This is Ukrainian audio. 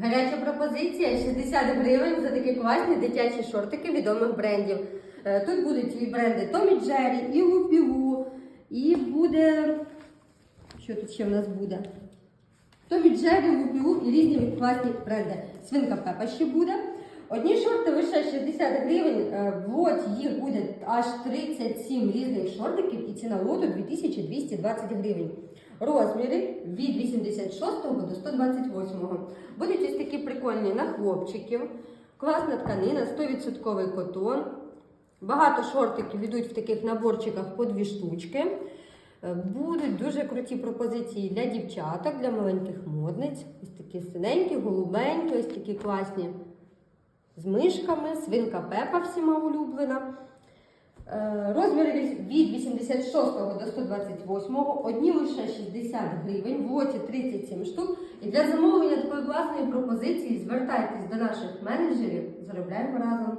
Гаряча пропозиція 60 гривень за такі класні дитячі шортики відомих брендів. Е, Тут будуть і бренди Tommy Jerry, і Лупілу, і буде. Що тут ще в нас буде? Tommy Jerry, Лупілу і різні класні бренди. Свинка Пепа ще буде. Одні шорти лише 60 гривень. е, їх буде аж 37 різних шортиків і ціна лоту 2220 гривень. Розміри від 86 до 128. Будуть ось такі прикольні на хлопчиків. Класна тканина, 100% котон. Багато шортиків йдуть в таких наборчиках по дві штучки. Е, Будуть дуже круті пропозиції для дівчаток, для маленьких модниць. Ось такі синенькі, голубенькі, ось такі класні з мишками, свинка Пепа всіма улюблена. Е, Розміри від від 86 до 128, одні лише 60 гривень, в лоті 37 штук. І для замовлення такої класної пропозиції звертайтесь до наших менеджерів, заробляємо разом.